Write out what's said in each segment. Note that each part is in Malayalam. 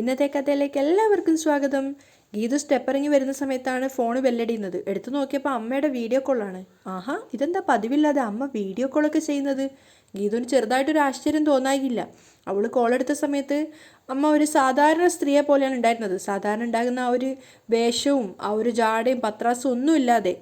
ഇന്നത്തെ കഥയിലേക്ക് എല്ലാവർക്കും സ്വാഗതം. ഗീതു സ്റ്റെപ്പ് ഇറങ്ങി വരുന്ന സമയത്താണ് ഫോൺ ബെല്ലടിയുന്നത്. എടുത്തു നോക്കിയപ്പോൾ അമ്മയുടെ വീഡിയോ കോളാണ്. ആഹാ ഇതെന്താ പതിവില്ലാതെ അമ്മ വീഡിയോ കോളൊക്കെ ചെയ്യുന്നത്? ഗീതുവിന് ചെറുതായിട്ടൊരു ആശ്ചര്യം തോന്നായില്ല. അവൾ കോൾ എടുത്ത സമയത്ത് അമ്മ ഒരു സാധാരണ സ്ത്രീയെ പോലെയാണ് ഉണ്ടായിരുന്നത്. സാധാരണ ഉണ്ടാകുന്ന ആ ഒരു വേഷവും ആ ഒരു ജാടയും പത്രാസും ഒന്നും ഇല്ലാതെ.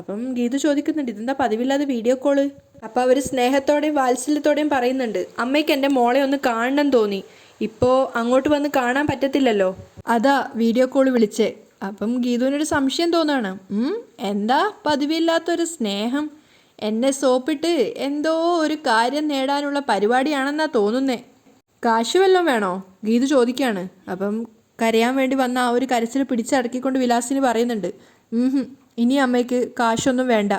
അപ്പം ഗീതു ചോദിക്കുന്നുണ്ട് ഇതെന്താ പതിവില്ലാതെ വീഡിയോ കോൾ? അപ്പോൾ അവർ സ്നേഹത്തോടെയും വാത്സല്യത്തോടെയും പറയുന്നുണ്ട് അമ്മയ്ക്ക് എന്റെ മോളെ ഒന്ന് കാണണം തോന്നി. ഇപ്പോൾ അങ്ങോട്ട് വന്ന് കാണാൻ പറ്റത്തില്ലല്ലോ. അതാ വീഡിയോ കോൾ വിളിച്ചേ. അപ്പം ഗീതുവിനൊരു സംശയം തോന്നാണ്. എന്താ പതിവില്ലാത്തൊരു സ്നേഹം? എന്നെ സോപ്പിട്ട് എന്തോ ഒരു കാര്യം നേടാനുള്ള പരിപാടിയാണെന്നാ തോന്നുന്നേ. കാശ് വല്ലതും വേണോ? ഗീതു ചോദിക്കുകയാണ് അപ്പം കരയാൻ വേണ്ടി വന്ന ആ ഒരു കരച്ചിൽ പിടിച്ചടക്കിക്കൊണ്ട് വിലാസിന് പറയുന്നുണ്ട്. "ഉം ഇനി അമ്മയ്ക്ക് കാശൊന്നും വേണ്ട.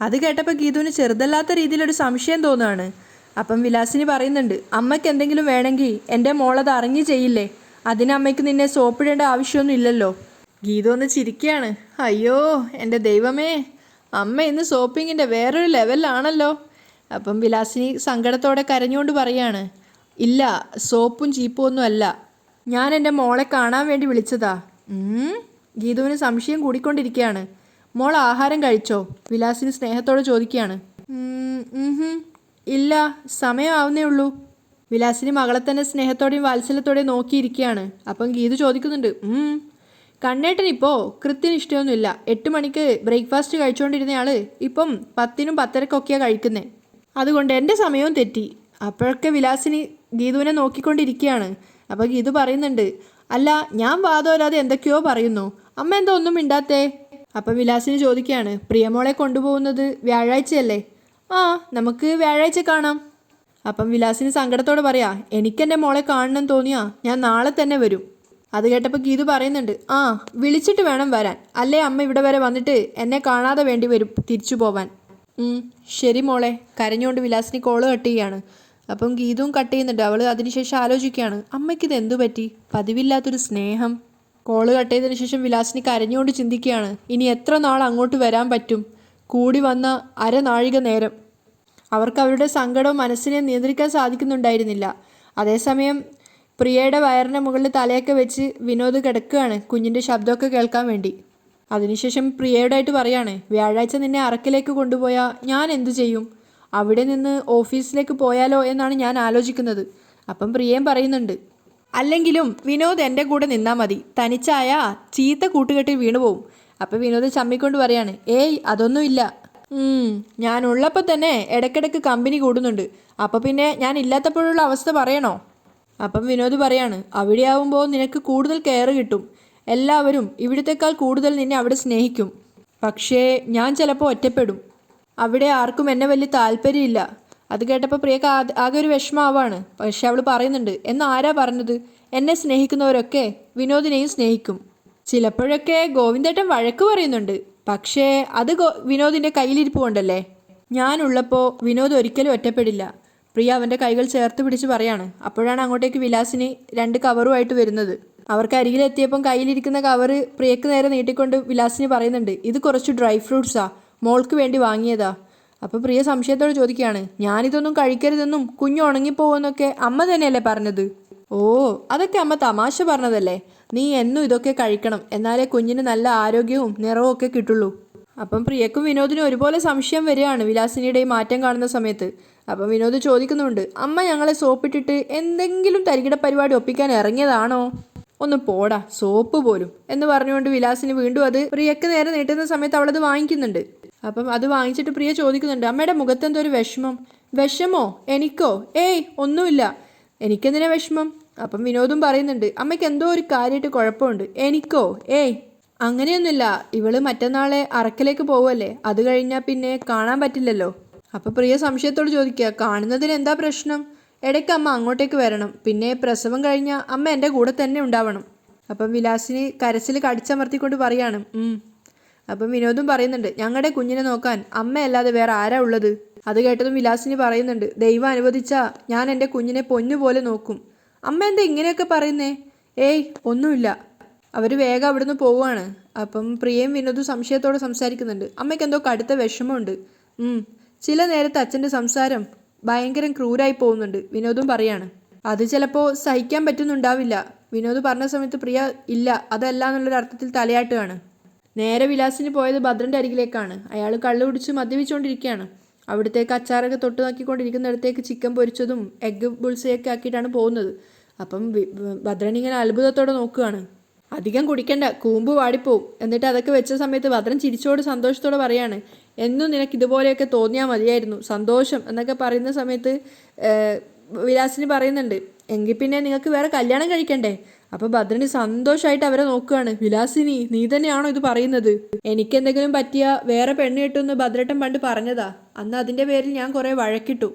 അത് കേട്ടപ്പോൾ ഗീതുവിന് ചെറുതല്ലാത്ത രീതിയിലൊരു സംശയം തോന്നുകയാണ് അപ്പം വിലാസിനി പറയുന്നുണ്ട് അമ്മയ്ക്ക് എന്തെങ്കിലും വേണമെങ്കിൽ എന്റെ മോളത് അറിഞ്ഞു ചെയ്യില്ലേ? അതിന് അമ്മയ്ക്ക് നിന്നെ സോപ്പിടേണ്ട ആവശ്യമൊന്നും ഇല്ലല്ലോ. ഗീത ഒന്ന് ചിരിക്കുകയാണ് അയ്യോ എന്റെ ദൈവമേ അമ്മ ഇന്ന് സോപ്പിങ്ങിന്റെ വേറൊരു ലെവലിലാണല്ലോ. അപ്പം വിലാസിനി സങ്കടത്തോടെ കരഞ്ഞുകൊണ്ട് പറയാണ് ഇല്ല സോപ്പും ചീപ്പും ഒന്നും അല്ല. ഞാൻ എന്റെ മോളെ കാണാൻ വേണ്ടി വിളിച്ചതാ. ഗീതുവിന് സംശയം കൂടിക്കൊണ്ടിരിക്കുകയാണ്. മോൾ ആഹാരം കഴിച്ചോ? വിലാസിന് സ്നേഹത്തോടെ ചോദിക്കുകയാണ്. "ഉം, ഉം ഹും. ഇല്ല സമയമാവുന്നേ ഉള്ളൂ. വിലാസിനി മകളെ തന്നെ സ്നേഹത്തോടെയും വാത്സല്യത്തോടെയും നോക്കിയിരിക്കുകയാണ്. അപ്പം ഗീതു ചോദിക്കുന്നുണ്ട് "ഉം, കണ്ണേട്ടൻ ഇപ്പോൾ കൃത്യന് ഇഷ്ടമൊന്നുമില്ല എട്ട് മണിക്ക് ബ്രേക്ക്ഫാസ്റ്റ് കഴിച്ചുകൊണ്ടിരുന്നയാൾ ഇപ്പം പത്തിനും പത്തരക്കൊക്കെയാണ് കഴിക്കുന്നത് അതുകൊണ്ട് എന്റെ സമയവും തെറ്റി. അപ്പോഴൊക്കെ വിലാസിനി ഗീതുവിനെ നോക്കിക്കൊണ്ടിരിക്കുകയാണ്. അപ്പോൾ ഗീതു പറയുന്നുണ്ട് അല്ല ഞാൻ വാദമില്ലാതെ എന്തൊക്കെയോ പറയുന്നു. അമ്മ എന്തോ ഒന്നും മിണ്ടാത്തേ. അപ്പം വിലാസിനി ചോദിക്കുകയാണ് പ്രിയമോളെ കൊണ്ടുപോകുന്നത് വ്യാഴാഴ്ചയല്ലേ? ആ നമുക്ക് വ്യാഴാഴ്ച കാണാം. അപ്പം വിലാസിന് സങ്കടത്തോടെ പറയാ എനിക്കെന്റെ മോളെ കാണണം തോന്നിയാ ഞാൻ നാളെ തന്നെ വരും. അത് കേട്ടപ്പോൾ ഗീതു പറയുന്നുണ്ട് ആ വിളിച്ചിട്ട് വേണം വരാൻ. അല്ലേ അമ്മ ഇവിടെ വരെ വന്നിട്ട് എന്നെ കാണാതെ വേണ്ടി വരും തിരിച്ചു പോവാൻ. ശരി മോളെ കരഞ്ഞുകൊണ്ട് വിലാസിന് കോൾ കട്ട് ചെയ്യാണ്. അപ്പം ഗീതവും കട്ട് ചെയ്യുന്നുണ്ട് അവൾ അതിനുശേഷം ആലോചിക്കുകയാണ് അമ്മയ്ക്കിത് എന്തു പറ്റി? പതിവില്ലാത്തൊരു സ്നേഹം. കോൾ കട്ട് ചെയ്തതിനു ശേഷം വിലാസിന് കരഞ്ഞുകൊണ്ട് ചിന്തിക്കുകയാണ് ഇനി എത്ര നാൾ അങ്ങോട്ട് വരാൻ പറ്റും? കൂടി വന്ന അരനാഴിക നേരം. അവർക്ക് അവരുടെ സങ്കടവും മനസ്സിനെ നിയന്ത്രിക്കാൻ സാധിക്കുന്നുണ്ടായിരുന്നില്ല. അതേസമയം പ്രിയയുടെ വയറിന് മുകളിൽ തലയൊക്കെ വെച്ച് വിനോദ് കിടക്കുകയാണ് കുഞ്ഞിന്റെ ശബ്ദമൊക്കെ കേൾക്കാൻ വേണ്ടി. അതിനുശേഷം പ്രിയയോടായിട്ട് പറയാണ് വ്യാഴാഴ്ച നിന്നെ അറക്കിലേക്ക് കൊണ്ടുപോയാൽ ഞാൻ എന്തു ചെയ്യും? അവിടെ നിന്ന് ഓഫീസിലേക്ക് പോയാലോ എന്നാണ് ഞാൻ ആലോചിക്കുന്നത്. അപ്പം പ്രിയയും പറയുന്നുണ്ട് അല്ലെങ്കിലും വിനോദ് എന്റെ കൂടെ നിന്നാൽ മതി. തനിച്ചായ ചീത്ത കൂട്ടുകെട്ടിൽ വീണുപോകും അപ്പം വിനോദ് ചമ്മിക്കൊണ്ട് പറയാണ് ഏയ് അതൊന്നുമില്ല ഞാൻ ഉള്ളപ്പോൾ തന്നെ ഇടക്കിടക്ക് കമ്പനി കൂടുന്നുണ്ട്. അപ്പോൾ പിന്നെ ഞാൻ ഇല്ലാത്തപ്പോഴുള്ള അവസ്ഥ പറയണോ? അപ്പം വിനോദ് പറയാണ് അവിടെ ആവുമ്പോൾ നിനക്ക് കൂടുതൽ കെയർ കിട്ടും. എല്ലാവരും ഇവിടുത്തെക്കാൾ കൂടുതൽ നിന്നെ അവിടെ സ്നേഹിക്കും. പക്ഷേ ഞാൻ ചിലപ്പോൾ ഒറ്റപ്പെടും. അവിടെ ആർക്കും എന്നെ വലിയ താല്പര്യമില്ല. അത് കേട്ടപ്പോൾ പ്രിയക്ക് ആകെ ഒരു വിഷമാവാണ്. പക്ഷെ അവൾ പറയുന്നുണ്ട് എന്ന് ആരാ പറഞ്ഞത്? എന്നെ സ്നേഹിക്കുന്നവരൊക്കെ വിനോദിനെയും സ്നേഹിക്കും. ചിലപ്പോഴൊക്കെ ഗോവിന്ദേട്ടൻ വഴക്ക് പറയുന്നുണ്ട്. പക്ഷേ അത് ഗോ വിനോദിന്റെ കയ്യിലിരിപ്പ് കൊണ്ടല്ലേ ഞാനുള്ളപ്പോൾ വിനോദ് ഒരിക്കലും ഒറ്റപ്പെടില്ല. പ്രിയ അവന്റെ കൈകൾ ചേർത്ത് പിടിച്ച് പറയാണ്. അപ്പോഴാണ് അങ്ങോട്ടേക്ക് വിലാസിന് രണ്ട് കവറുമായിട്ട് വരുന്നത്. അവർക്ക് അരികിലെത്തിയപ്പം കയ്യിലിരിക്കുന്ന കവറ് പ്രിയക്ക് നേരെ നീട്ടിക്കൊണ്ട് വിലാസിന് പറയുന്നുണ്ട്. ഇത് കുറച്ച് ഡ്രൈ ഫ്രൂട്ട്സാ. മോൾക്ക് വേണ്ടി വാങ്ങിയതാ. അപ്പോൾ പ്രിയ സംശയത്തോട് ചോദിക്കുകയാണ്. ഞാനിതൊന്നും കഴിക്കരുതെന്നും കുഞ്ഞു ഉണങ്ങിപ്പോവെന്നൊക്കെ അമ്മ തന്നെയല്ലേ പറഞ്ഞത്? ഓ അതൊക്കെ അമ്മ തമാശ പറഞ്ഞതല്ലേ? നീ എന്നും ഇതൊക്കെ കഴിക്കണം. എന്നാലേ കുഞ്ഞിന് നല്ല ആരോഗ്യവും നിറവും ഒക്കെ കിട്ടുള്ളൂ. അപ്പം പ്രിയക്കും വിനോദിനും ഒരുപോലെ സംശയം വരികയാണ് വിലാസിനിയുടെ മാറ്റം കാണുന്ന സമയത്ത്. അപ്പം വിനോദ് ചോദിക്കുന്നുണ്ട് അമ്മ ഞങ്ങളെ സോപ്പിട്ടിട്ട് എന്തെങ്കിലും തരികിട പരിപാടി ഒപ്പിക്കാൻ ഇറങ്ങിയതാണോ? ഒന്ന് പോടാ സോപ്പ് പോലും എന്ന് പറഞ്ഞുകൊണ്ട് വിലാസിന് വീണ്ടും അത് പ്രിയക്ക് നേരെ നീട്ടുന്ന സമയത്ത് അവളത് വാങ്ങിക്കുന്നുണ്ട്. അപ്പം അത് വാങ്ങിച്ചിട്ട് പ്രിയ ചോദിക്കുന്നുണ്ട് അമ്മയുടെ മുഖത്ത് എന്തോ ഒരു വിഷമം. വിഷമോ? എനിക്കോ? ഏയ് ഒന്നുമില്ല. എനിക്കെന്തിനാ വിഷമം? അപ്പം വിനോദും പറയുന്നുണ്ട് അമ്മയ്ക്ക് എന്തോ ഒരു കാര്യമായിട്ട് കുഴപ്പമുണ്ട്. എനിക്കോ? ഏയ്. അങ്ങനെയൊന്നുമില്ല. ഇവൾ മറ്റന്നാളെ അറക്കിലേക്ക് പോവല്ലേ? അത് കഴിഞ്ഞാൽ പിന്നെ കാണാൻ പറ്റില്ലല്ലോ. അപ്പോൾ പ്രിയ സംശയത്തോട് ചോദിക്കുക കാണുന്നതിന് എന്താ പ്രശ്നം? ഇടയ്ക്ക് അമ്മ അങ്ങോട്ടേക്ക് വരണം. പിന്നെ പ്രസവം കഴിഞ്ഞാൽ അമ്മ എന്റെ കൂടെ തന്നെ ഉണ്ടാവണം. അപ്പം വിലാസിനി കരച്ചിൽ കടിച്ചമർത്തിക്കൊണ്ട് പറയാണ്. അപ്പം വിനോദും പറയുന്നുണ്ട് ഞങ്ങളുടെ കുഞ്ഞിനെ നോക്കാൻ അമ്മയല്ലാതെ വേറെ ആരാ ഉള്ളത്? അത് കേട്ടതും വിലാസിനി പറയുന്നുണ്ട് ദൈവം അനുവദിച്ചാ ഞാൻ എന്റെ കുഞ്ഞിനെ പൊന്നുപോലെ നോക്കും. അമ്മ എന്താ ഇങ്ങനെയൊക്കെ പറയുന്നേ? ഏയ് ഒന്നുമില്ല. അവർ വേഗം അവിടുന്ന് പോവുകയാണ്. അപ്പം പ്രിയയും വിനോദും സംശയത്തോടെ സംസാരിക്കുന്നുണ്ട്. അമ്മയ്ക്ക് എന്തോ കടുത്ത വിഷമമുണ്ട്. ചില നേരത്തെ അച്ഛന്റെ സംസാരം ഭയങ്കരം ക്രൂരായി പോകുന്നുണ്ട് വിനോദും പറയാണ്. അത് ചിലപ്പോൾ സഹിക്കാൻ പറ്റുന്നുണ്ടാവില്ല. വിനോദ് പറഞ്ഞ സമയത്ത് പ്രിയ ഇല്ല അതല്ല എന്നുള്ളൊരു അർത്ഥത്തിൽ തലയാട്ടുകയാണ്. നേരെ വിലാസിന് പോയത് ഭദ്രന്റെ അരികിലേക്കാണ്. അയാൾ കള്ളു കുടിച്ച് മദ്യപിച്ചുകൊണ്ടിരിക്കുകയാണ്. അവിടത്തേക്ക് അച്ചാറൊക്കെ തൊട്ട് നോക്കിക്കൊണ്ടിരിക്കുന്നിടത്തേക്ക് ചിക്കൻ പൊരിച്ചതും എഗ്ഗ് ബുൾസയൊക്കെ ആക്കിയിട്ടാണ് പോകുന്നത്. അപ്പം ഭദ്രൻ ഇങ്ങനെ അത്ഭുതത്തോടെ നോക്കുകയാണ്. അധികം കുടിക്കണ്ട കൂമ്പ് വാടിപ്പോവും. എന്നിട്ട് അതൊക്കെ വെച്ച സമയത്ത് ഭദ്രൻ ചിരിച്ചോട് സന്തോഷത്തോടെ പറയാണ് എന്നും നിനക്ക് ഇതുപോലെയൊക്കെ തോന്നിയാൽ മതിയായിരുന്നു. സന്തോഷം എന്നൊക്കെ പറയുന്ന സമയത്ത് വിലാസിന് പറയുന്നുണ്ട് എങ്കിൽ പിന്നെ നിങ്ങൾക്ക് വേറെ കല്യാണം കഴിക്കണ്ടേ? അപ്പൊ ഭദ്രന് സന്തോഷമായിട്ട് അവരെ നോക്കുകയാണ്. വിലാസിനി നീ തന്നെയാണോ ഇത് പറയുന്നത്? എനിക്ക് എന്തെങ്കിലും പറ്റിയ വേറെ പെണ്ണ് കിട്ടുമെന്ന് ഭദ്രട്ടൻ പണ്ട് പറഞ്ഞതാ. അന്ന് അതിന്റെ പേരിൽ ഞാൻ കുറെ വഴക്കിട്ടു.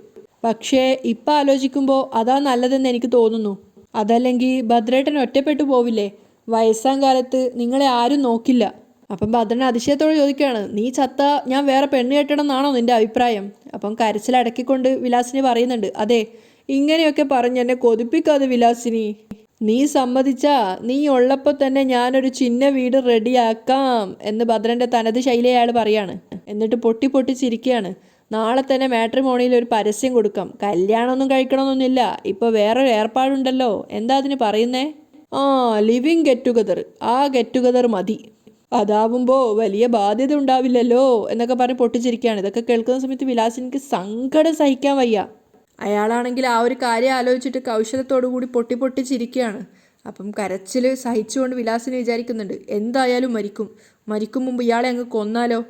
പക്ഷേ ഇപ്പം ആലോചിക്കുമ്പോൾ അതാ നല്ലതെന്ന് എനിക്ക് തോന്നുന്നു. അതല്ലെങ്കിൽ ഭദ്രേട്ടൻ ഒറ്റപ്പെട്ടു പോവില്ലേ? വയസ്സാം കാലത്ത് നിങ്ങളെ ആരും നോക്കില്ല. അപ്പം ഭദ്രൻ അതിശയത്തോടെ ചോദിക്കുകയാണ്. നീ ചത്ത ഞാൻ വേറെ പെണ്ണ് കെട്ടണം എന്നാണോ നിന്റെ അഭിപ്രായം? അപ്പം കരച്ചിലടക്കിക്കൊണ്ട് വിലാസിനി പറയുന്നുണ്ട്. അതെ ഇങ്ങനെയൊക്കെ പറഞ്ഞ് എന്നെ കൊതിപ്പിക്കാതെ വിലാസിനി. നീ സമ്മതിച്ചാ നീ ഉള്ളപ്പോൾ തന്നെ ഞാനൊരു ചിന്ന വീട് റെഡിയാക്കാം എന്ന് ഭദ്രന്റെ തനത് ശൈലി അയാൾ പറയാണ്. എന്നിട്ട് പൊട്ടി പൊട്ടി ചിരിക്കുകയാണ്. നാളെ തന്നെ മാട്രിമോണിയിൽ ഒരു പരസ്യം കൊടുക്കാം. കല്യാണമൊന്നും കഴിക്കണമെന്നൊന്നുമില്ല. ഇപ്പോൾ വേറൊരു ഏർപ്പാടുണ്ടല്ലോ. എന്താ അതിന് പറയുന്നേ? ആ ലിവിങ് ഗെറ്റ് ടുഗദർ. ആ ഗെറ്റ് ടുഗദർ മതി. അതാവുമ്പോൾ വലിയ ബാധ്യത ഉണ്ടാവില്ലല്ലോ എന്നൊക്കെ പറഞ്ഞ് പൊട്ടിച്ചിരിക്കുകയാണ്. ഇതൊക്കെ കേൾക്കുന്ന സമയത്ത് വിലാസിനിക്ക് സങ്കടം സഹിക്കാൻ വയ്യ. അയാളാണെങ്കിൽ ആ ഒരു കാര്യം ആലോചിച്ചിട്ട് കൗശലത്തോടു കൂടി പൊട്ടി പൊട്ടി ചിരിക്കുകയാണ്. അപ്പം കരച്ചിൽ സഹിച്ചുകൊണ്ട് വിലാസിനെ വിചാരിക്കുന്നുണ്ട്. എന്തായാലും മരിക്കും. മരിക്കും മുമ്പ് ഇയാളെ അങ്ങ് കൊന്നാലോ?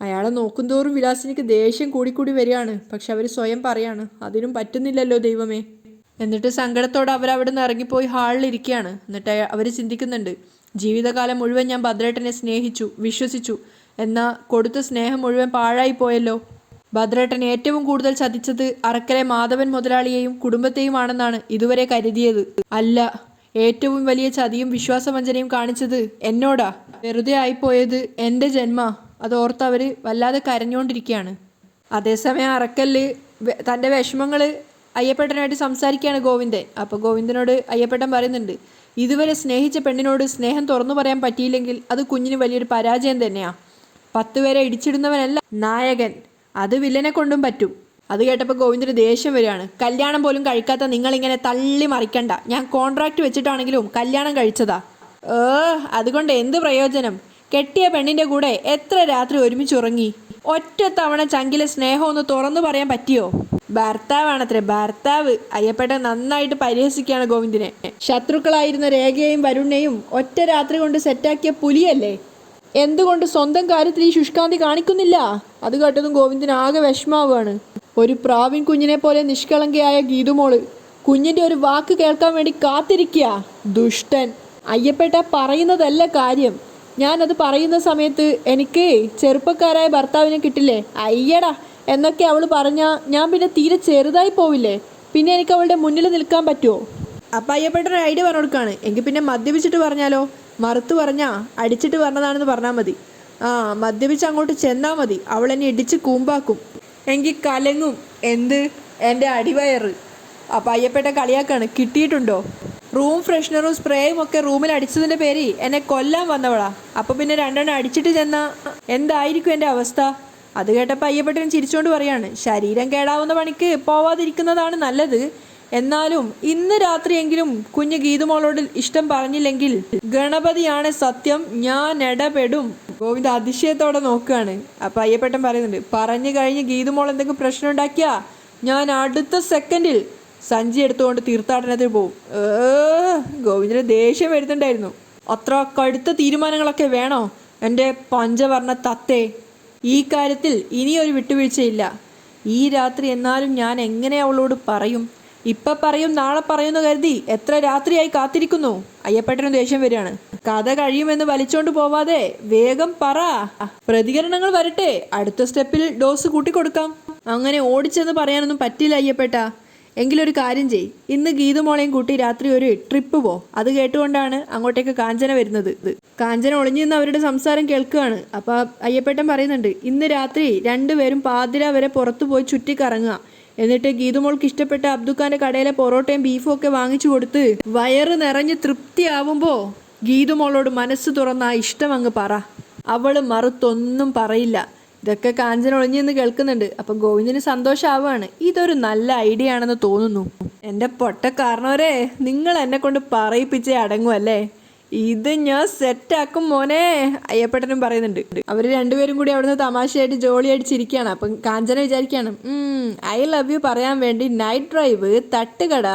അയാളെ നോക്കുന്തോറും വിലാസിനിക്ക് ദേഷ്യം കൂടിക്കൂടി വരികയാണ്. പക്ഷെ അവർ സ്വയം പറയാണ് അതിനും പറ്റുന്നില്ലല്ലോ ദൈവമേ. എന്നിട്ട് സങ്കടത്തോടെ അവർ അവിടെ നിന്ന് ഇറങ്ങിപ്പോയി ഹാളിലിരിക്കുകയാണ് എന്നിട്ട് അവർ ചിന്തിക്കുന്നുണ്ട് ജീവിതകാലം മുഴുവൻ ഞാൻ ഭദ്രേട്ടനെ സ്നേഹിച്ചു വിശ്വസിച്ചു. എന്നാൽ കൊടുത്ത സ്നേഹം മുഴുവൻ പാഴായി പോയല്ലോ? ഭദ്രേട്ടൻ ഏറ്റവും കൂടുതൽ ചതിച്ചത് അറക്കലെ മാധവൻ മുതലാളിയെയും കുടുംബത്തെയുമാണെന്നാണ് ഇതുവരെ കരുതിയത്. അല്ല ഏറ്റവും വലിയ ചതിയും വിശ്വാസവഞ്ചനയും കാണിച്ചത് എന്നോടാ. വെറുതെ ആയിപ്പോയത് എന്റെ ജന്മ. അതോർത്ത് അവർ വല്ലാതെ കരഞ്ഞുകൊണ്ടിരിക്കുകയാണ് അതേസമയം അറക്കൽ തന്റെ വിഷമങ്ങൾ അയ്യപ്പേട്ടനായിട്ട് സംസാരിക്കുകയാണ് ഗോവിന്ദൻ. അപ്പോൾ ഗോവിന്ദനോട് അയ്യപ്പേട്ടൻ പറയുന്നുണ്ട് ഇതുവരെ സ്നേഹിച്ച പെണ്ണിനോട് സ്നേഹം തുറന്നു പറയാൻ പറ്റിയില്ലെങ്കിൽ അത് കുഞ്ഞിന് വലിയൊരു പരാജയം തന്നെയാണ് പത്ത് പേരെ ഇടിച്ചിടുന്നവനല്ല നായകൻ. അത് വില്ലനെ കൊണ്ടും പറ്റും. അത് കേട്ടപ്പോൾ ഗോവിന്ദന് ദേഷ്യം വരികയാണ്. കല്യാണം പോലും കഴിക്കാത്ത നിങ്ങളിങ്ങനെ തള്ളി മറിക്കണ്ട. ഞാൻ കോൺട്രാക്ട് വെച്ചിട്ടാണെങ്കിലും കല്യാണം കഴിച്ചതാ. ഏ അതുകൊണ്ട് എന്ത് പ്രയോജനം? കെട്ടിയ പെണ്ണിന്റെ കൂടെ എത്ര രാത്രി ഒരുമിച്ച് ഉറങ്ങി ഒറ്റ തവണ ചങ്കിലെ സ്നേഹം ഒന്ന് തുറന്നു പറയാൻ പറ്റിയോ? ഭർത്താവാണത്രേ ഭർത്താവ്. അയ്യപ്പേട്ടൻ നന്നായിട്ട് പരിഹസിക്കുകയാണ് ഗോവിന്ദിനെ. ശത്രുക്കളായിരുന്ന രേഖയെയും വരുണിനെയും ഒറ്റ രാത്രി കൊണ്ട് സെറ്റാക്കിയ പുലിയല്ലേ? എന്തുകൊണ്ട് സ്വന്തം കാര്യത്തിൽ ഈ ശുഷ്കാന്തി കാണിക്കുന്നില്ല? അത് കേട്ടതും ഗോവിന്ദൻ ആകെ വിഷമാവാണ്. ഒരു പ്രാവിൻ കുഞ്ഞിനെ പോലെ നിഷ്കളങ്കയായ ഗീതുമോൾ കുഞ്ഞിന്റെ ഒരു വാക്ക് കേൾക്കാൻ വേണ്ടി കാത്തിരിക്കുക ദുഷ്ടൻ. അയ്യപ്പേട്ട പറയുന്നതല്ല കാര്യം. ഞാനത് പറയുന്ന സമയത്ത് എനിക്ക് ചെറുപ്പക്കാരായ ഭർത്താവിനെ കിട്ടില്ലേ? അയ്യടാ എന്നൊക്കെ അവൾ പറഞ്ഞാൽ ഞാൻ പിന്നെ തീരെ ചെറുതായി പോവില്ലേ? പിന്നെ എനിക്ക് അവളുടെ മുന്നിൽ നിൽക്കാൻ പറ്റുമോ അപ്പം അയ്യപ്പെട്ടൊരു ഐഡിയ പറഞ്ഞു കൊടുക്കാണ്. എങ്കിൽ പിന്നെ മദ്യപിച്ചിട്ട് പറഞ്ഞാലോ? മറുത്ത് പറഞ്ഞാ അടിച്ചിട്ട് പറഞ്ഞതാണെന്ന് പറഞ്ഞാൽ മതി. ആ മദ്യപിച്ച് അങ്ങോട്ട് ചെന്നാൽ മതി. അവൾ എന്നെ ഇടിച്ച് കൂമ്പാക്കും. എങ്കിൽ കലങ്ങും. എന്ത്? എന്റെ അടിവയറ്. അപ്പം അയ്യപ്പേട്ട കളിയാക്കാണ്. കിട്ടിയിട്ടുണ്ടോ? റൂം ഫ്രഷ്നറും സ്പ്രേയും ഒക്കെ റൂമിൽ അടിച്ചതിന്റെ പേര് എന്നെ കൊല്ലാൻ വന്നവളാ. അപ്പം പിന്നെ രണ്ടെണ്ണം അടിച്ചിട്ട് ചെന്നാ എന്തായിരിക്കും എന്റെ അവസ്ഥ? അത് കേട്ടപ്പോൾ അയ്യപ്പെട്ടൻ ചിരിച്ചുകൊണ്ട് പറയാണ് ശരീരം കേടാവുന്ന പണിക്ക് പോവാതിരിക്കുന്നതാണ് നല്ലത്. എന്നാലും ഇന്ന് രാത്രിയെങ്കിലും കുഞ്ഞ് ഗീതുമോളോട് ഇഷ്ടം പറഞ്ഞില്ലെങ്കിൽ ഗണപതിയാണ് സത്യം ഞാൻ ഇടപെടും. ഗോവിന്ദ അതിശയത്തോടെ നോക്കുകയാണ്. അപ്പൊ അയ്യപ്പേട്ടൻ പറയുന്നുണ്ട് പറഞ്ഞു കഴിഞ്ഞ് ഗീതുമോൾ എന്തെങ്കിലും പ്രശ്നം ഉണ്ടാക്കിയാ ഞാൻ അടുത്ത സെക്കൻഡിൽ സഞ്ചി എടുത്തുകൊണ്ട് തീർത്ഥാടനത്തിൽ പോകും ഗോവിന്ദന് ദേഷ്യം വരുന്നുണ്ടായിരുന്നു. അത്ര കടുത്ത തീരുമാനങ്ങളൊക്കെ വേണോ? എന്റെ പഞ്ചവർണ തത്തേ ഈ കാര്യത്തിൽ ഇനിയൊരു വിട്ടുവീഴ്ചയില്ല. ഈ രാത്രി എന്നാലും ഞാൻ എങ്ങനെ അവളോട് പറയും? ഇപ്പൊ പറയും നാളെ പറയുന്നു കരുതി എത്ര രാത്രിയായി കാത്തിരിക്കുന്നു? അയ്യപ്പേട്ടന് ദേഷ്യം വരികയാണ്. കഥ കഴിയുമെന്ന് വലിച്ചോണ്ട് പോവാതെ വേഗം പറ. പ്രതികരണങ്ങൾ വരട്ടെ. അടുത്ത സ്റ്റെപ്പിൽ ഡോസ് കൂട്ടിക്കൊടുക്കാം. അങ്ങനെ ഓടിച്ചെന്ന് പറയാനൊന്നും പറ്റില്ല അയ്യപ്പേട്ട. എങ്കിലൊരു കാര്യം ചെയ് ഇന്ന് ഗീതുമോളെയും കൂട്ടി രാത്രി ഒരു ട്രിപ്പ് പോ. അത് കേട്ടുകൊണ്ടാണ് അങ്ങോട്ടേക്ക് കാഞ്ചന വരുന്നത്. കാഞ്ചന ഒളിഞ്ഞു നിന്ന് അവരുടെ സംസാരം കേൾക്കുകയാണ്. അപ്പൊ അയ്യപ്പേട്ടൻ പറയുന്നുണ്ട് ഇന്ന് രാത്രി രണ്ടുപേരും പാതിര വരെ പുറത്തു പോയി ചുറ്റിക്കറങ്ങുക. എന്നിട്ട് ഗീതുമോൾക്ക് ഇഷ്ടപ്പെട്ട അബ്ദുഖാന്റെ കടയിലെ പൊറോട്ടയും ബീഫും ഒക്കെ വാങ്ങിച്ചു കൊടുത്ത് വയറ് നിറഞ്ഞ് തൃപ്തിയാവുമ്പോ ഗീതുമോളോട് മനസ്സ് തുറന്ന ആ ഇഷ്ടം അങ്ങ് പറ. അവൾ മറുത്തൊന്നും പറയില്ല. ഇതൊക്കെ കാഞ്ചന ഒളിഞ്ഞു നിന്ന് കേൾക്കുന്നുണ്ട്. അപ്പം ഗോവിന്ദന് സന്തോഷമാവുകയാണ് ഇതൊരു നല്ല ഐഡിയ ആണെന്ന് തോന്നുന്നു. എന്റെ പൊട്ട കാരണവരെ നിങ്ങൾ എന്നെ കൊണ്ട് പറയിപ്പിച്ചേ അടങ്ങുമല്ലേ ഇത് ഞാൻ സെറ്റാക്കും മോനെ അയ്യപ്പേട്ടനും പറയുന്നുണ്ട്. അവർ രണ്ടുപേരും കൂടി അവിടുന്ന് തമാശയായിട്ട് ജോളി അടിച്ചിരിക്കുകയാണ്. അപ്പം കാഞ്ചന വിചാരിക്കുകയാണ് ഐ ലവ് യു പറയാൻ വേണ്ടി നൈറ്റ് ഡ്രൈവ് തട്ടുകട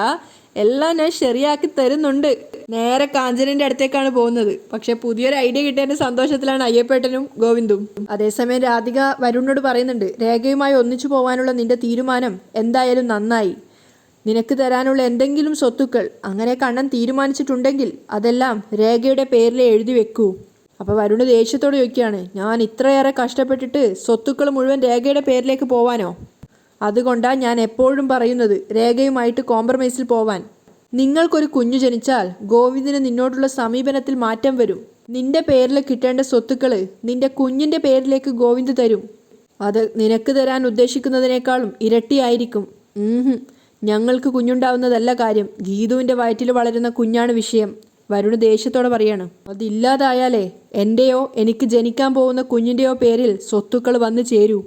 എല്ലാം ഞാൻ ശരിയാക്കി തരുന്നുണ്ട്. നേരെ കാഞ്ചനന്റെ അടുത്തേക്കാണ് പോകുന്നത്. പക്ഷെ പുതിയൊരു ഐഡിയ കിട്ടിയതിന്റെ സന്തോഷത്തിലാണ് അയ്യപ്പേട്ടനും ഗോവിന്ദും. അതേസമയം രാധിക വരുണിനോട് പറയുന്നുണ്ട് രേഖയുമായി ഒന്നിച്ചു പോകാനുള്ള നിന്റെ തീരുമാനം എന്തായാലും നന്നായി. നിനക്ക് തരാനുള്ള എന്തെങ്കിലും സ്വത്തുക്കൾ അങ്ങനെ കണ്ണൻ തീരുമാനിച്ചിട്ടുണ്ടെങ്കിൽ അതെല്ലാം രേഖയുടെ പേരിൽ എഴുതി വെക്കൂ. അപ്പോൾ വരുണ് ദേഷ്യത്തോട് ചോദിക്കുകയാണ് ഞാൻ ഇത്രയേറെ കഷ്ടപ്പെട്ടിട്ട് സ്വത്തുക്കൾ മുഴുവൻ രേഖയുടെ പേരിലേക്ക് പോവാനോ? അതുകൊണ്ടാ ഞാൻ എപ്പോഴും പറയുന്നത് രേഖയുമായിട്ട് കോംപ്രമൈസിൽ പോവാൻ. നിങ്ങൾക്കൊരു കുഞ്ഞു ജനിച്ചാൽ ഗോവിന്ദിന് നിന്നോടുള്ള സമീപനത്തിൽ മാറ്റം വരും. നിന്റെ പേരിൽ കിട്ടേണ്ട സ്വത്തുക്കൾ നിന്റെ കുഞ്ഞിന്റെ പേരിലേക്ക് ഗോവിന്ദ് തരും. അത് നിനക്ക് തരാൻ ഉദ്ദേശിക്കുന്നതിനേക്കാളും ഇരട്ടിയായിരിക്കും. ഞങ്ങൾക്ക് കുഞ്ഞുണ്ടാവുന്നതല്ല കാര്യം. ഗീതുവിന്റെ വയറ്റിൽ വളരുന്ന കുഞ്ഞാണ് വിഷയം. വരുണ് ദേഷ്യത്തോടെ പറയാണ് അതില്ലാതായാലേ എന്റെയോ എനിക്ക് ജനിക്കാൻ പോകുന്ന കുഞ്ഞിന്റെയോ പേരിൽ സ്വത്തുക്കൾ വന്നു ചേരൂ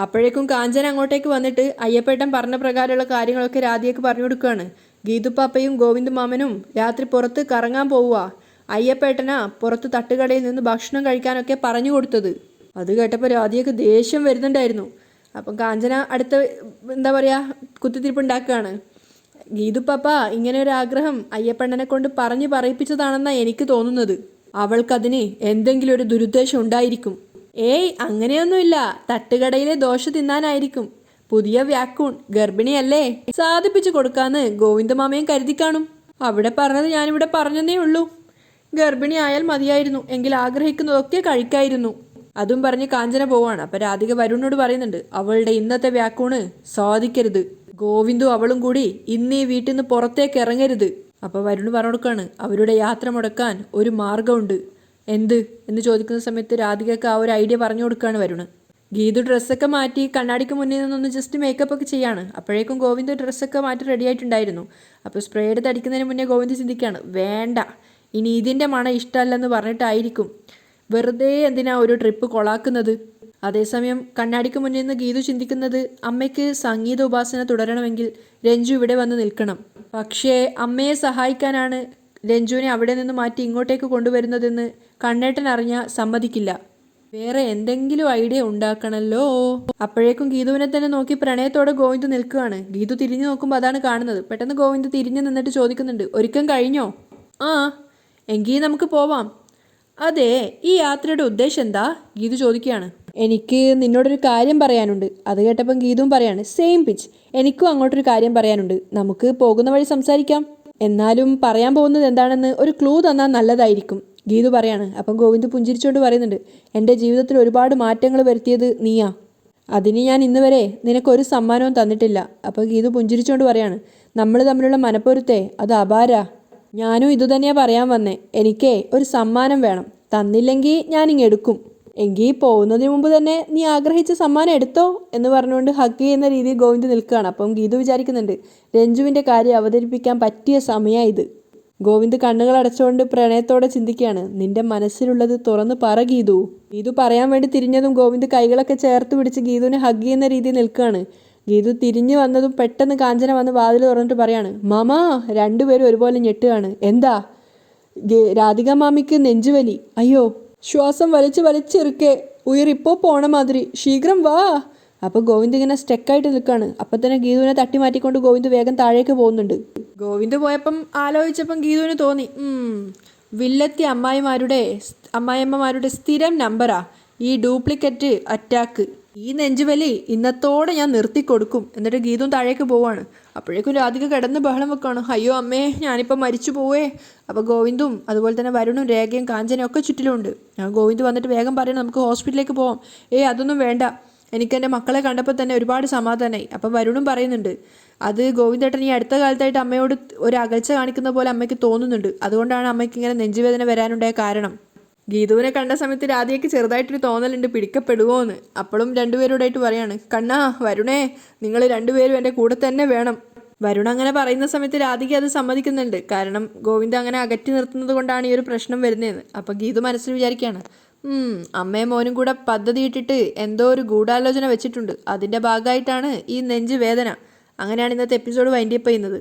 അപ്പോഴേക്കും കാഞ്ചൻ അങ്ങോട്ടേക്ക് വന്നിട്ട് അയ്യപ്പേട്ടൻ പറഞ്ഞ പ്രകാരമുള്ള കാര്യങ്ങളൊക്കെ രാധികക്ക് പറഞ്ഞു കൊടുക്കുകയാണ്. ഗീതുപ്പാപ്പയും ഗോവിന്ദ് മാമനും രാത്രി പുറത്ത് കറങ്ങാൻ പോവുക. അയ്യപ്പേട്ടനാ പുറത്ത് തട്ടുകടയിൽ നിന്ന് ഭക്ഷണം കഴിക്കാനൊക്കെ പറഞ്ഞു കൊടുത്തത്. അത് കേട്ടപ്പോൾ രാധികക്ക് ദേഷ്യം വരുന്നുണ്ടായിരുന്നു. അപ്പം കാഞ്ചന അടുത്ത എന്താ പറയുക കുത്തിത്തിരിപ്പ് ഉണ്ടാക്കുകയാണ് ഗീതുപ്പാപ്പ ഇങ്ങനെ ഒരു ആഗ്രഹം അയ്യപ്പണ്ണനെ കൊണ്ട് പറഞ്ഞു പറയിപ്പിച്ചതാണെന്നാണ് എനിക്ക് തോന്നുന്നത്. അവൾക്കതിന് എന്തെങ്കിലും ഒരു ദുരുദ്ദേശം ഉണ്ടായിരിക്കും. ഏയ് അങ്ങനെയൊന്നുമില്ല. തട്ടുകടയിലെ ദോശ തിന്നാനായിരിക്കും. പുതിയ വ്യാക്കൂൺ ഗർഭിണിയല്ലേ? സാധിപ്പിച്ചു കൊടുക്കാന്ന് ഗോവിന്ദമാമയും കരുതി കാണും. അവിടെ പറഞ്ഞത് ഞാനിവിടെ പറഞ്ഞതേ ഉള്ളൂ. ഗർഭിണി ആയാൽ മതിയായിരുന്നു. എങ്കിൽ ആഗ്രഹിക്കുന്നതൊക്കെ കഴിക്കായിരുന്നു. അതും പറഞ്ഞ് കാഞ്ചന പോവാണ്. അപ്പൊ രാധിക വരുണിനോട് പറയുന്നുണ്ട് അവളുടെ ഇന്നത്തെ വ്യാക്കൂണ് സാധിക്കരുത് ഗോവിന്ദു അവളും കൂടി ഇന്ന് ഈ വീട്ടിൽ നിന്ന് പുറത്തേക്ക് ഇറങ്ങരുത്. അപ്പൊ വരുണ് പറഞ്ഞു കൊടുക്കാണ് അവരുടെ യാത്ര മുടക്കാൻ ഒരു മാർഗമുണ്ട് എന്ത്? എന്ന് ചോദിക്കുന്ന സമയത്ത് രാധികക്ക് ആ ഒരു ഐഡിയ പറഞ്ഞു കൊടുക്കുകയാണ് വരുണ്. ഗീതു ഡ്രസ്സൊക്കെ മാറ്റി കണ്ണാടിക്ക് മുന്നിൽ നിന്നൊന്ന് ജസ്റ്റ് മേക്കപ്പ് ഒക്കെ ചെയ്യാണ്. അപ്പോഴേക്കും ഗോവിന്ദ് ഡ്രസ്സൊക്കെ മാറ്റി റെഡി ആയിട്ടുണ്ടായിരുന്നു. അപ്പോൾ സ്പ്രേ എടുത്ത് അടിക്കുന്നതിന് മുന്നേ ഗോവിന്ദ് ചിന്തിക്കുകയാണ് വേണ്ട ഇനി ഇതിന്റെ മണം ഇഷ്ടമല്ലെന്ന് പറഞ്ഞിട്ടായിരിക്കും. വെറുതെ എന്തിനാ ഒരു ട്രിപ്പ് കൊളാക്കുന്നത്? അതേസമയം കണ്ണാടിക്ക് മുന്നിൽ നിന്ന് ഗീതു ചിന്തിക്കുന്നത് അമ്മയ്ക്ക് സംഗീത ഉപാസന തുടരണമെങ്കിൽ രഞ്ജു ഇവിടെ വന്ന് നിൽക്കണം. പക്ഷേ അമ്മയെ സഹായിക്കാനാണ് രഞ്ജുവിനെ അവിടെ നിന്ന് മാറ്റി ഇങ്ങോട്ടേക്ക് കൊണ്ടുവരുന്നതെന്ന് കണ്ണേട്ടൻ അറിഞ്ഞാൽ സമ്മതിക്കില്ല. വേറെ എന്തെങ്കിലും ഐഡിയ ഉണ്ടാക്കണല്ലോ? അപ്പോഴേക്കും ഗീതുവിനെ തന്നെ നോക്കി പ്രണയത്തോടെ ഗോവിന്ദ് നിൽക്കുകയാണ്. ഗീതു തിരിഞ്ഞു നോക്കുമ്പോൾ അതാണ് കാണുന്നത്. പെട്ടെന്ന് ഗോവിന്ദ് തിരിഞ്ഞു നിന്നിട്ട് ചോദിക്കുന്നുണ്ട് ഒരുക്കം കഴിഞ്ഞോ? ആ എങ്കിൽ നമുക്ക് പോവാം. അതെ ഈ യാത്രയുടെ ഉദ്ദേശം എന്താ ഗീതു ചോദിക്കുകയാണ്. എനിക്ക് നിന്നോടൊരു കാര്യം പറയാനുണ്ട്. അത് കേട്ടപ്പം ഗീതുവും പറയാണ് സെയിം പിച്ച് എനിക്കും അങ്ങോട്ടൊരു കാര്യം പറയാനുണ്ട്. നമുക്ക് പോകുന്ന വഴി സംസാരിക്കാം. എന്നാലും പറയാൻ പോകുന്നത് എന്താണെന്ന് ഒരു ക്ലൂ തന്നാൽ നല്ലതായിരിക്കും. ഗീതു പറയാണ് അപ്പം ഗോവിന്ദ് പുഞ്ചിരിച്ചുകൊണ്ട് പറയുന്നുണ്ട് എന്റെ ജീവിതത്തിൽ ഒരുപാട് മാറ്റങ്ങൾ വരുത്തിയത് നീയാ. അതിന് ഞാൻ ഇന്ന് വരെ നിനക്കൊരു സമ്മാനവും തന്നിട്ടില്ല. അപ്പോൾ ഗീതു പുഞ്ചിരിച്ചുകൊണ്ട് പറയാണ് നമ്മൾ തമ്മിലുള്ള മനപ്പൊരുത്തെ അത് അപാരാ. ഞാനും ഇതുതന്നെയാ പറയാൻ വന്നേ. എനിക്കേ ഒരു സമ്മാനം വേണം. തന്നില്ലെങ്കിൽ ഞാനിങ്ങ് എടുക്കും. എങ്കിൽ പോകുന്നതിന് മുമ്പ് തന്നെ നീ ആഗ്രഹിച്ച സമ്മാനം എടുത്തോ എന്ന് പറഞ്ഞുകൊണ്ട് ഹഗ് ചെയ്യുന്ന രീതിയിൽ ഗോവിന്ദ് നിൽക്കുകയാണ്. അപ്പം ഗീതു വിചാരിക്കുന്നുണ്ട് രഞ്ജുവിന്റെ കാര്യം അവതരിപ്പിക്കാൻ പറ്റിയ സമയമാണ് ഇത്. ഗോവിന്ദ് കണ്ണുകൾ അടച്ചുകൊണ്ട് പ്രണയത്തോടെ ചിന്തിക്കുകയാണ്. നിന്റെ മനസ്സിലുള്ളത് തുറന്ന് പറ ഗീതു. ഗീതു പറയാൻ വേണ്ടി തിരിഞ്ഞതും ഗോവിന്ദ് കൈകളൊക്കെ ചേർത്ത് പിടിച്ച് ഗീതുവിനെ ഹഗ് ചെയ്യുന്ന രീതിയിൽ നിൽക്കുകയാണ്. ഗീതു തിരിഞ്ഞു വന്നതും പെട്ടെന്ന് കാഞ്ചന വന്ന് വാതിൽ തുറന്നിട്ട് പറയാണ് മാമാ രണ്ടുപേരും ഒരുപോലെ ഞെട്ടുകയാണ്. എന്താ? രാധിക മാമിക്ക് നെഞ്ചുവലി. അയ്യോ ശ്വാസം വലിച്ച് വലിച്ചിറുക്കെ. ഉയരിപ്പോ പോണ മാതിരി ശീഘ്രം വാ. അപ്പോൾ ഗോവിന്ദ് ഇങ്ങനെ സ്റ്റെക്കായിട്ട് നിൽക്കാണ്. അപ്പൊ തന്നെ ഗീതുവിനെ തട്ടി മാറ്റിക്കൊണ്ട് ഗോവിന്ദ് വേഗം താഴേക്ക് പോകുന്നുണ്ട്. ഗോവിന്ദ് പോയപ്പം ആലോചിച്ചപ്പം ഗീതുവിന് തോന്നി വില്ലത്തി അമ്മായിമാരുടെ അമ്മായിയമ്മമാരുടെ സ്ഥിരം നമ്പറാ. ഈ ഡ്യൂപ്ലിക്കറ്റ് അറ്റാക്ക്. ഈ നെഞ്ചുവലി ഇന്നത്തോടെ ഞാൻ നിർത്തിക്കൊടുക്കും. എന്നിട്ട് ഗീതും താഴേക്ക് പോവാണ്. അപ്പോഴേക്കും രാധിക കിടന്ന് ബഹളം വെക്കാണ്. അയ്യോ അമ്മേ ഞാനിപ്പോൾ മരിച്ചു പോവേ. അപ്പോൾ ഗോവിന്ദും അതുപോലെ തന്നെ വരുണും രേഖയും കാഞ്ചനയും ഒക്കെ ചുറ്റിലുണ്ട്. ഞാൻ ഗോവിന്ദ് വന്നിട്ട് വേഗം പറയണം നമുക്ക് ഹോസ്പിറ്റലിലേക്ക് പോവാം. ഏയ് അതൊന്നും വേണ്ട. എനിക്ക് എന്റെ മക്കളെ കണ്ടപ്പോൾ തന്നെ ഒരുപാട് സമാധാനമായി അപ്പം വരുണും പറയുന്നുണ്ട് അത് ഗോവിന്ദേട്ടൻ ഈ അടുത്ത കാലത്തായിട്ട് അമ്മയോട് ഒരു അകൽച്ച കാണിക്കുന്ന പോലെ അമ്മയ്ക്ക് തോന്നുന്നുണ്ട്. അതുകൊണ്ടാണ് അമ്മയ്ക്ക് ഇങ്ങനെ നെഞ്ചുവേദന വരാനുണ്ടായ കാരണം. ഗീതുവിനെ കണ്ട സമയത്ത് രാധയ്ക്ക് ചെറുതായിട്ടൊരു തോന്നലുണ്ട് പിടിക്കപ്പെടുമോ എന്ന് അപ്പോഴും രണ്ടുപേരോടായിട്ട് പറയാണ് കണ്ണാ വരുണേ നിങ്ങൾ രണ്ടുപേരും എന്റെ കൂടെ തന്നെ വേണം. വരുണ അങ്ങനെ പറയുന്ന സമയത്ത് രാധയ്ക്ക് അത് സമ്മതിക്കുന്നുണ്ട്. കാരണം ഗോവിന്ദ അങ്ങനെ അകറ്റി നിർത്തുന്നത് കൊണ്ടാണ് ഈ ഒരു പ്രശ്നം വരുന്നതെന്ന് അപ്പോൾ ഗീതു മനസ്സിൽ വിചാരിക്കുകയാണ് അമ്മയും മോനും കൂടെ പദ്ധതി ഇട്ടിട്ട് എന്തോ ഒരു ഗൂഢാലോചന വെച്ചിട്ടുണ്ട്. അതിന്റെ ഭാഗമായിട്ടാണ് ഈ നെഞ്ച് വേദന. അങ്ങനെയാണ് ഇന്നത്തെ എപ്പിസോഡ് വൈൻഡപ്പ് ചെയ്യുന്നത്.